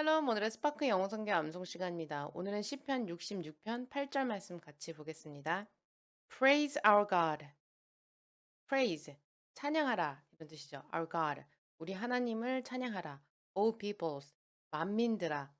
샬롬 오늘의 스파크 영어 성경 암송 시간입니다. 오늘은 시편 66편 8절 말씀 같이 보겠습니다. Praise our God. Praise 찬양하라 이런 뜻이죠. Our God 우리 하나님을 찬양하라. O peoples 만민들아.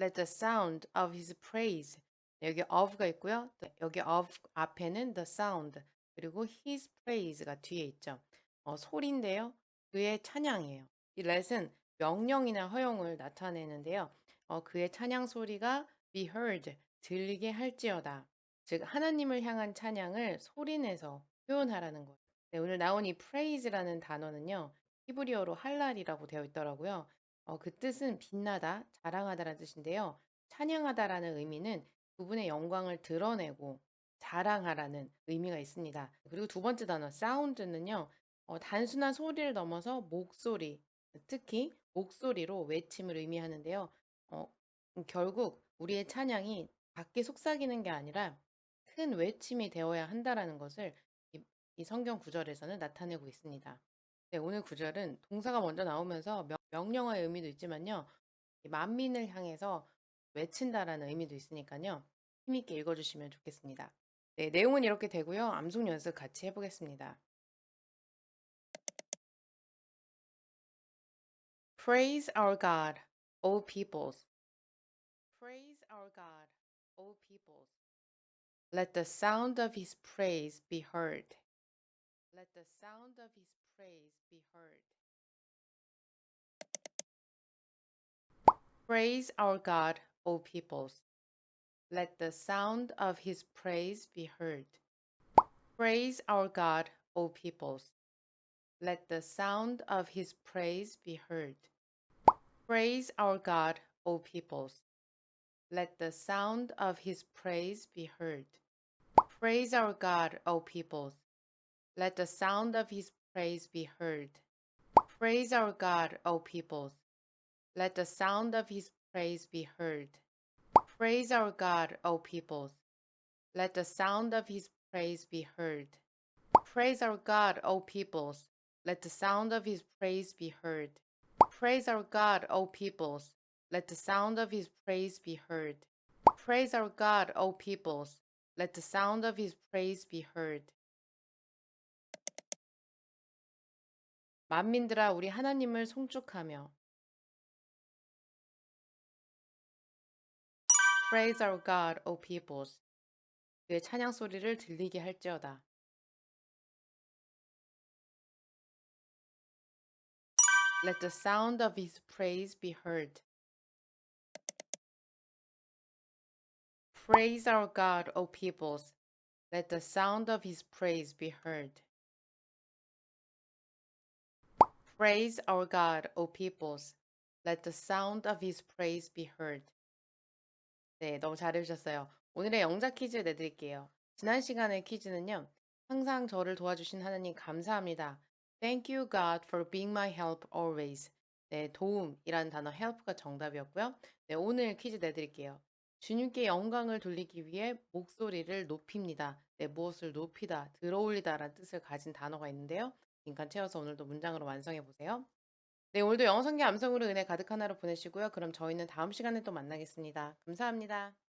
Let the sound of His praise 네, 여기 of가 있고요. 여기 of 앞에는 the sound 그리고 His praise가 뒤에 있죠. 어, 소리인데요. 그의 찬양이에요. 이 let은 명령이나 허용을 나타내는데요. 어, 그의 찬양 소리가 be heard, 들리게 할지어다. 즉 하나님을 향한 찬양을 소리내서 표현하라는 거예요. 네, 오늘 나온 이 praise라는 단어는요. 히브리어로 할랄이라고 되어 있더라고요. 어, 그 뜻은 빛나다, 자랑하다라는 뜻인데요. 찬양하다라는 의미는 부분의 영광을 드러내고 자랑하라는 의미가 있습니다. 그리고 두 번째 단어 사운드는요. 어, 단순한 소리를 넘어서 목소리, 특히 목소리로 외침을 의미하는데요. 어, 음, 결국 우리의 찬양이 밖에 속삭이는 게 아니라 큰 외침이 되어야 한다라는 것을 이, 이 성경 구절에서는 나타내고 있습니다. 네, 오늘 구절은 동사가 먼저 나오면서 명, 명령어의 의미도 있지만요. 이 만민을 향해서 외친다라는 의미도 있으니까요. 힘있게 읽어주시면 좋겠습니다. 네, 내용은 이렇게 되고요. 암송 연습 같이 해보겠습니다. Praise our God, O peoples. Praise our God, O peoples. Let the sound of his praise be heard. Let the sound of his praise be heard. Praise our God, O peoples. Let the sound of his praise be heard. Praise our God, O peoples. Let the sound of his praise be heard. Praise our God, O peoples. Let the sound of his praise be heard. Praise our God, O peoples. Let the sound of his praise be heard. Praise our God, O peoples. Let the sound of his praise be heard. Praise our God, O peoples. Let the sound of his praise be heard. Praise our God, O peoples. Let the sound of his praise be heard. Praise our God, O peoples. Let the sound of his praise be heard. Praise our God, O peoples. Let the sound of his praise be heard. 만민들아 우리 하나님을 송축하며 Praise our God, O peoples. 그의 찬양 소리를 들리게 할지어다. Let the sound of his praise be heard. Praise our God, O peoples. Let the sound of his praise be heard. Praise our God, O peoples. Let the sound of his praise be heard. 네, 너무 잘해주셨어요. 오늘의 영작 퀴즈 내드릴게요. 지난 시간의 퀴즈는요. 항상 저를 도와주신 하나님 감사합니다. Thank you God for being my help always. 네, 도움이라는 단어 help가 정답이었고요. 네, 오늘 퀴즈 내드릴게요. 주님께 영광을 돌리기 위해 목소리를 높입니다. 네, 무엇을 높이다, 들어올리다라는 뜻을 가진 단어가 있는데요. 빈칸 채워서 오늘도 문장으로 완성해 보세요. 네, 오늘도 영어 성경 암송으로 은혜 가득 하나로 보내시고요. 그럼 저희는 다음 시간에 또 만나겠습니다. 감사합니다.